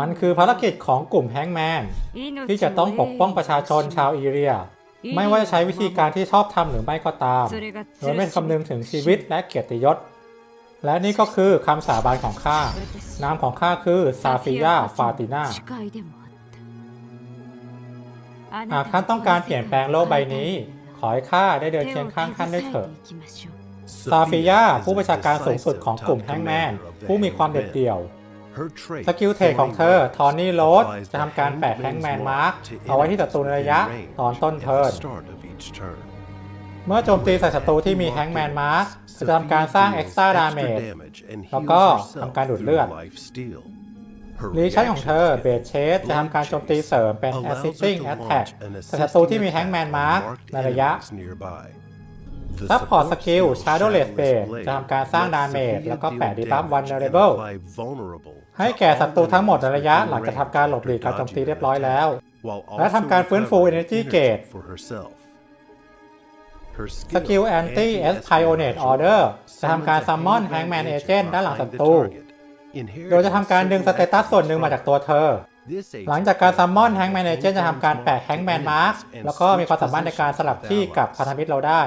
มันคือภารกิจของกลุ่มแฮงก์แมน ที่จะต้องปกป้องประชาชนชาวอีเรีย ไม่ว่าจะใช้วิธีการที่ชอบทำหรือไม่ก็ตาม โดยไม่คำนึงถึงชีวิตและเกียรติยศ และนี่ก็คือคำสาบานของข้านามของข้าคือซาฟิยาฟาตินาหากท่านต้องการเปลี่ยนแปลงโลกใบนี้ ขอให้ข้าได้เดินเคียงข้างท่านด้วยเถิด ซาฟิยาผู้บัญชาการสูงสุดของกลุ่มแฮงแมน ผู้มีความเด็ดเดี่ยว สกิลเทคของเธอ ทอนนี่โรสจะทำการแปะแฮงแมนมาร์กเอาไว้ที่ศัตรูในระยะตอนต้นเทิร์นเมื่อโจมตีใส่ศัตรูที่มีแฮงแมนมาร์กจะทำการสร้างเอ็กซ์ตร้าดาเมจแล้วก็ทำการดูดเลือดรีชั่นของเธอเบสเชสจะทำการโจมตีเสริมเป็น Assisting Attack ศัตรูที่มี Hangman Mark ในระยะ ซัพพอร์ตสกิล Shadowless Blade จะทำการสร้างดาเมจแล้วก็แปะดีบัฟ Vulnerable ให้แก่ศัตรูทั้งหมดในระยะหลังจากทำการหลบหลีกการโจมตีเรียบร้อยแล้ว และทำการฟื้นฟู Energy Gauge สกิล Anti Espionage Order จะทำการ Summon Hangman Agent ด้านหลังศัตรูโดยจะทำการดึงสเตตัสส่วนหนึ่งมาจากตัวเธอ หลังจากการซัมมอนแฮงแมนเอเจนจะทำการแปะแฮงแมนมาร์กแล้วก็มีความสามารถในการสลับที่กับพันธมิตรเราได้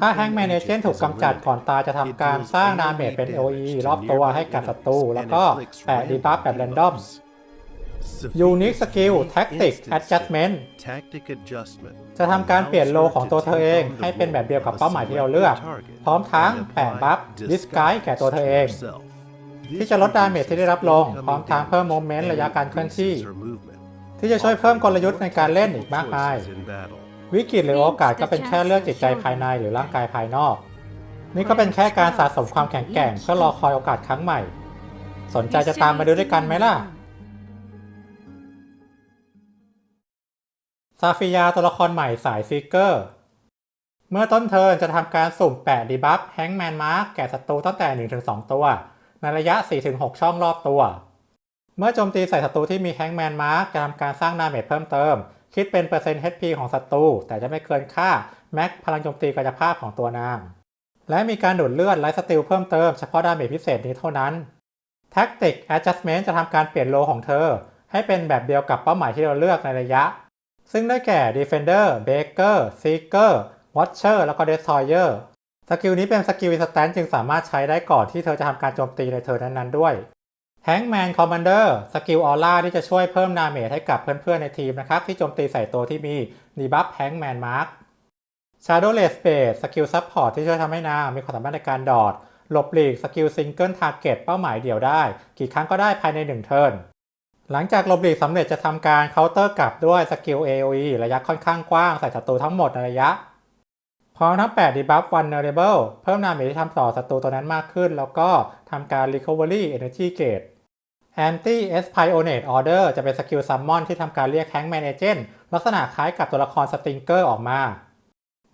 ถ้าแฮงแมนเอเจนถูกกำจัดก่อนตายจะทำการสร้างดาเมจเป็น OE รอบตัวให้กับศัตรูแล้วก็แปะดีบัฟแบบแรนดอม Unique Skill Tactic Adjustment จะทำการเปลี่ยนโลของตัวเธอเอง ให้เป็นแบบเดียวกับเป้าหมายที่เราเลือก พร้อมทั้งแปะบัฟ Disguise แก่ตัวเธอเอง ที่จะลดดาเมจที่ได้รับลงพร้อมทั้งเพิ่มโมเมนต์ระยะการเคลื่อนที่ ที่จะช่วยเพิ่มกลยุทธ์ในการเล่นอีกมากมาย วิกฤตหรือโอกาสก็เป็นแค่เลือกจิตใจภายในหรือร่างกายภายนอก นี่ก็เป็นแค่การสะสมความแข็งแกร่งเพื่อรอคอยโอกาสครั้งใหม่ สนใจจะตามมาดูด้วยกันไหมล่ะซาฟิยาตัวละครใหม่สายซิกเกอร์ เมื่อต้นเทิร์นจะทำการสุ่มแปะดีบัฟแฮงแมนมาร์กแก่ศัตรูตั้งแต่ 1-2 ตัว ในระยะ 4-6 ช่องรอบตัว เมื่อโจมตีใส่ศัตรูที่มีแฮงแมนมาร์กจะทำการสร้างดาเมจเพิ่มเติม คิดเป็นเปอร์เซ็นต์ HP ของศัตรูแต่จะไม่เกินค่าแม็กพลังโจมตีกายภาพของตัวนาง และมีการดูดเลือดไลฟ์สติลเพิ่มเติมเฉพาะดาเมจพิเศษนี้เท่านั้น Tactic Adjustment จะทำการเปลี่ยนโลของเธอ ให้เป็นแบบเดียวกับเป้าหมายที่เราเลือกในระยะ ซึ่งได้แก่ Defender, Baker, Seeker, Watcher แล้วก็ Destroyer สกิลนี้เป็นสกิล instant จึงสามารถใช้ได้ก่อนที่เธอจะทำการโจมตีในเธอนั้นๆด้วย Hangman Commander สกิลออร่าที่จะช่วยเพิ่มดาเมจให้กับเพื่อนๆในทีมนะครับ ที่โจมตีใส่ตัวที่มี Debuff Hangman Mark Shadowless Blade สกิลซัพพอร์ตที่ช่วยทำให้นางมีความสามารถในการดอดหลบหลีกสกิลซิงเกิลทาร์เก็ตเป้าหมายเดี่ยวได้ กี่ครั้งก็ได้ภายใน 1 เทิร์นหลังจากหลบหลีกสำเร็จจะทำการเคาน์เตอร์กลับด้วยสกิล AoE ระยะค่อนข้างกว้างใส่ศัตรูทั้งหมดในระยะ พร้อมทั้ง 8 debuff vulnerable เพิ่มดาเมจที่ทำต่อศัตรูตัวนั้นมากขึ้น แล้วก็ทำการ recovery energy gauge anti s p i o n a g e order จะเป็นสกิล summon ที่ทำการเรียก hangman agent ลักษณะคล้ายกับตัวละคร stinger ออกมา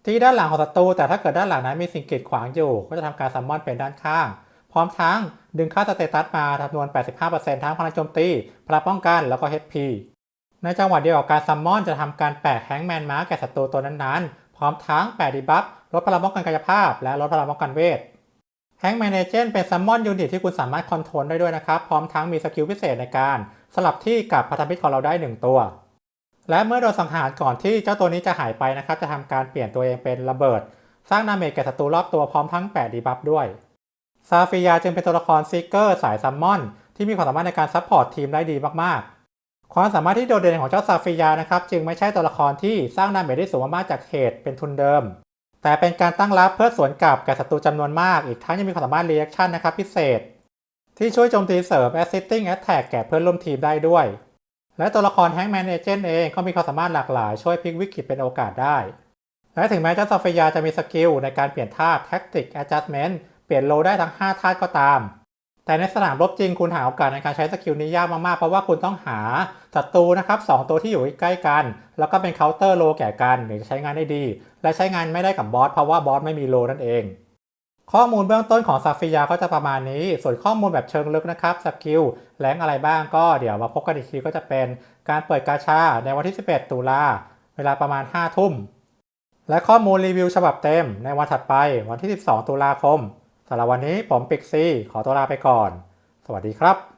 ที่ด้านหลังของศัตรูแต่ถ้าเกิดด้านหลังนั้นมีสิ่งกีดขวางอยู่ ก็จะทำการ summon เป็นด้านข้าง พร้อมทั้งดึงค่าสเตตัสมาจำนวน 85%ทั้งพลังโจมตีพลังป้องกันแล้วก็ HP ในจังหวะเดียวกับการซัมมอนจะทำการแปะแฮงแมนมาร์แก่ศัตรูตัวนั้นๆ พร้อมทั้งแปะดีบัฟลดพลังป้องกันกายภาพ และลดพลังป้องกันเวทแฮงแมนเอเจนเป็นซัมมอนยูนิตที่คุณสามารถคอนโทรลได้ด้วยนะครับ พร้อมทั้งมีสกิลพิเศษในการสลับที่กับพันธมิตรของเราได้ 1 ตัว และเมื่อโดนสังหารก่อนที่เจ้าตัวนี้จะหายไปนะครับ จะทำการเปลี่ยนตัวเองเป็นระเบิด สร้างดาเมจแก่ศัตรูรอบตัวพร้อมทั้งแปะดีบัฟด้วยซาฟิยาจึงเป็นตัวละครซิกเกอร์สายซัมมอนที่มีความสามารถในการซัพพอร์ตทีมได้ดีมากๆ ความสามารถที่โดดเด่นของเจ้าซาฟิยานะครับจึงไม่ใช่ตัวละครที่สร้างดาเมจได้สูงมากจากเหตุเป็นทุนเดิม แต่เป็นการตั้งรับเพื่อสวนกลับแก่ศัตรูจำนวนมากอีกทั้งยังมีความสามารถ reaction นะครับพิเศษ ที่ช่วยโจมตีเสริม assisting attack แก่เพื่อนร่วมทีมได้ด้วย และตัวละคร Hangman Agent เองก็มีความสามารถหลากหลายช่วยพลิกวิกฤตเป็นโอกาสได้ และถึงแม้เจ้าซาฟิยาจะมีสกิลในการเปลี่ยนท่า tactic adjustment เปลี่ยนโลได้ทั้ง5ธาก็ตาม แต่ในสนามรบจริงคุณหาโอกาสในการใช้สกิลนี้ยากมากๆ เพราะว่าคุณต้องหาศัตรูนะครับสตัวที่อยู่ใกล้กัน แล้วก็เป็นเคาน์เตอร์โลแก่กันถึงจะใช้งานได้ดี และใช้งานไม่ได้กับบอสเพราะว่าบอสไม่มีโลนั่นเอง ข้อมูลเบื้องต้นของซาฟิยาก็จะประมาณนี้ ส่วนข้อมูลแบบเชิงลึกนะครับสกิลแรงอะไรบ้างก็เดี๋ยวมาพบกันอีกทีก็จะเป็นการเปิดกาชาในวันที่ 11 ตุลาเวลาประมาณ 5 ทุ่มและข้อมูลรีวิวฉบับเต็มในวันถัดไปวันที่ 12 ตุลาคม สำหรับวันนี้ผมปิกซีขอตัวลาไปก่อน สวัสดีครับ